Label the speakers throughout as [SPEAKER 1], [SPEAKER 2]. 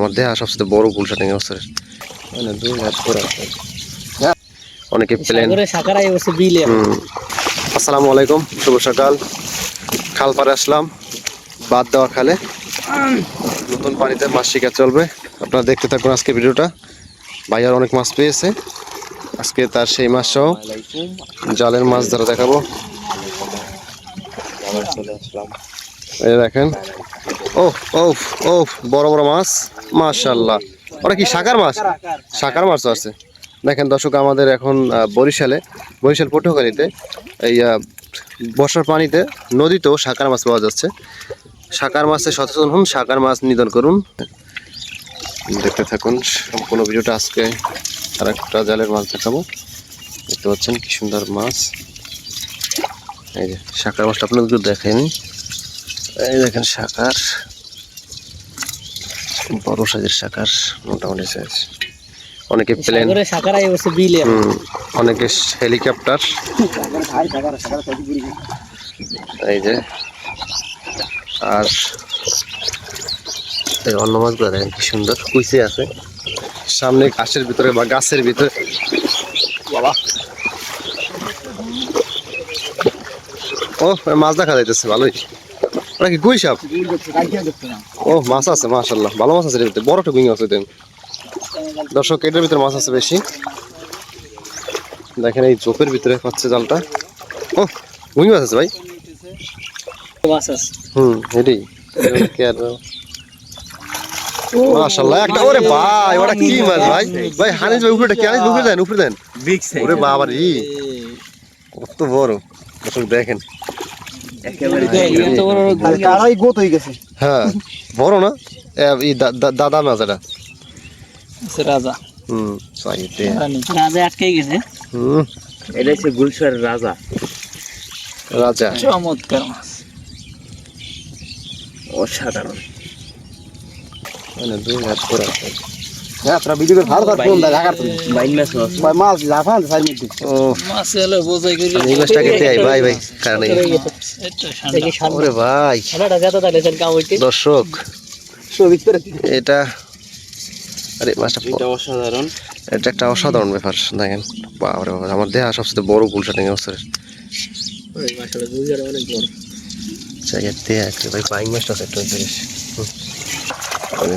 [SPEAKER 1] আমার দেহা সবচেয়ে বড় গুলশা ট্যাঙ্গি বছরের। মানে দুই মাস করে অনেকে প্লেন আসসালামু আলাইকুম শুভ সকাল। খাল পাড়ে আসলাম বাদ দেওয়া খালে। নতুন পানিতে মাছ শিকার চলবে। আপনারা দেখতে থাকুন আজকে ভিডিওটা। ভাইয়ার অনেক মাছ পেয়েছে। আজকে তার সেই মাছ সহ জালের মাছ ধরা দেখাবো। এই দেখেন ও ও ও বড় বড় মাছ মাশাল্লাহ ওরা কি শাকার মাছ? শাকার মাছ আছে। দেখেন দর্শক, আমাদের এখন বরিশালে, বরিশাল পটুয়াখালীতে এই বর্ষার পানিতে নদীতেও শাকার মাছ পাওয়া যাচ্ছে। শাকার মাছে সচেতন হন, শাকার মাছ নিধন করুন। দেখতে থাকুন, সম্পূর্ণ ভিডিওটা আজকে আর একটা জালের মাছ দেখাবো। দেখতে পাচ্ছেন কি সুন্দর মাছ। এই যে, শাকার মাছটা আপনাদের দেখেন এই দেখেন শাকার। বড় সাইজের শাকার মোটামুটি সাইজ অনেকে প্লেন অনেকে হেলিকপ্টার এই যে আর এই অন্য মাছগুলো দেখেন কি সুন্দর কুইসে আছে। সামনে ঘাসের ভিতরে বা গাছের ভিতরে। বাবা। ও মাছ দেখা যাইতেছে ভালোই। ওটা কি গুই সাপ? ও মাছ আছে মাশাল্লাহ ভালো মাছ আছে ভিতরে। বড় একটা গুই আছে দেন দর্শক এটার ভিতরে মাছ আছে বেশি। দেখেন এই চোপের ভিতরে পাচ্ছে জালটা। ও গুই মাছ আছে ভাই?
[SPEAKER 2] মাছ আছে।
[SPEAKER 1] হুম এটাই। মাশাল্লাহ একটা ওরে ভাই ওটা কি মাছ। ভাই? ভাই হানিস ভাই উপরে কি হানিস উপরে দেন উপরে দেন।
[SPEAKER 3] বিগ
[SPEAKER 1] ওরে বাবা রে কত বড়। দেখেন।
[SPEAKER 3] একেবারে গোত হয়ে গেছে।
[SPEAKER 1] হ্যাঁ বড় না? এই দা- দা- দাদা মাছ এটা
[SPEAKER 2] রাজা।
[SPEAKER 1] হুম সাইতে।
[SPEAKER 2] রাজা আটকেই গেছে।
[SPEAKER 1] হুম।
[SPEAKER 3] এটা হচ্ছে গুলশার রাজা।
[SPEAKER 1] রাজা।
[SPEAKER 2] চমৎকার মাছ।
[SPEAKER 3] অসাধারণ।
[SPEAKER 1] মানে দুই করে
[SPEAKER 3] হ্যাঁ ভিডিও করে ভালো ভালো ফোন দেয় ঢাকার বাইন মাছ ভাই মাছ লাফান সাইড মধ্যে
[SPEAKER 1] ও।
[SPEAKER 2] মাছ এলো বোঝাই করি
[SPEAKER 1] এই মাছটাকে দেয় ভাই ভাই কারণ এই-
[SPEAKER 2] দেখি সামনে।
[SPEAKER 1] ওরে ভাই।
[SPEAKER 2] সামনেটা যেতে তাহলে সেন কাম হইতে
[SPEAKER 1] দর্শক এটা আরে মাছটা
[SPEAKER 3] এটা অসাধারণ।
[SPEAKER 1] এটা একটা অসাধারণ ব্যাপার দেখেন। বাবারে বাবা আমার দেহা সবচেয়ে বড় গুলশা
[SPEAKER 2] ওই মাছটা অনেক বড়।
[SPEAKER 1] জায়গার দেহা ভাই বাইং মাছটা গেছে ওই ওই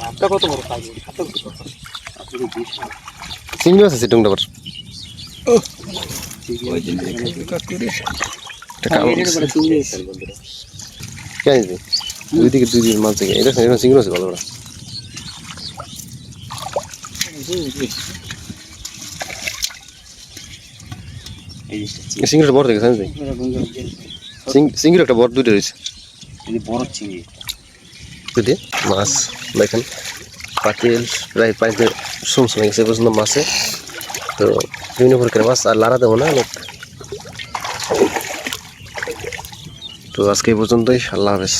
[SPEAKER 2] হাতটা কত বড় পাইবে হাতটা কত বড়
[SPEAKER 1] চিংড়ি মাছ আছে টুংটা
[SPEAKER 2] বড়
[SPEAKER 1] দিদি দুই দিকে দুই দিকে মাছ থেকে এটা এটা চিংড়ি আছে ভালো বড় একটা বড় দুইটা রয়েছে।
[SPEAKER 3] এই বড় চিংড়ি।
[SPEAKER 1] দুটি মাছ দেখেন পাতিল প্রায় পানিতে সময় গেছে পর্যন্ত মাছে তো বিভিন্ন প্রকারের মাছ, আর লাড়া দেবো না অনেক তো আজকে এই পর্যন্তই, আল্লাহ হাফেজ।